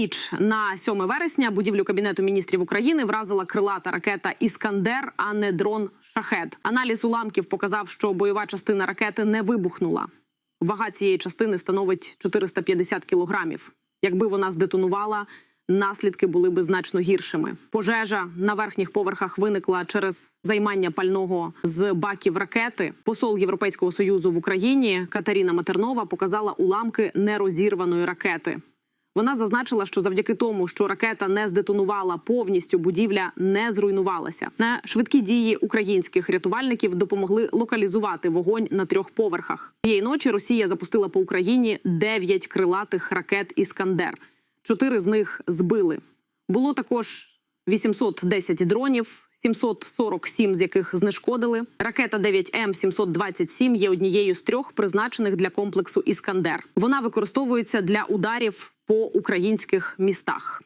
ніч на 7 вересня будівлю кабінету міністрів України вразила крилата ракета Іскандер, а не дрон Шахед. Аналіз уламків показав, що бойова частина ракети не вибухнула. Вага цієї частини становить 450 кілограмів. Якби вона здетонувала, наслідки були би значно гіршими. Пожежа на верхніх поверхах виникла через займання пального з баків ракети. Посол Європейського союзу в Україні Катеріна Матернова показала уламки нерозірваної ракети. Вона зазначила, що завдяки тому, що ракета не здетонувала повністю, будівля не зруйнувалася. На швидкі дії українських рятувальників допомогли локалізувати вогонь на трьох поверхах. Цієї ночі Росія запустила по Україні дев'ять крилатих ракет Іскандер. Чотири з них збили. Було також 810 дронів, 747 з яких знешкодили. Ракета 9М 727 є однією з трьох призначених для комплексу Іскандер. Вона використовується для ударів по українських містах.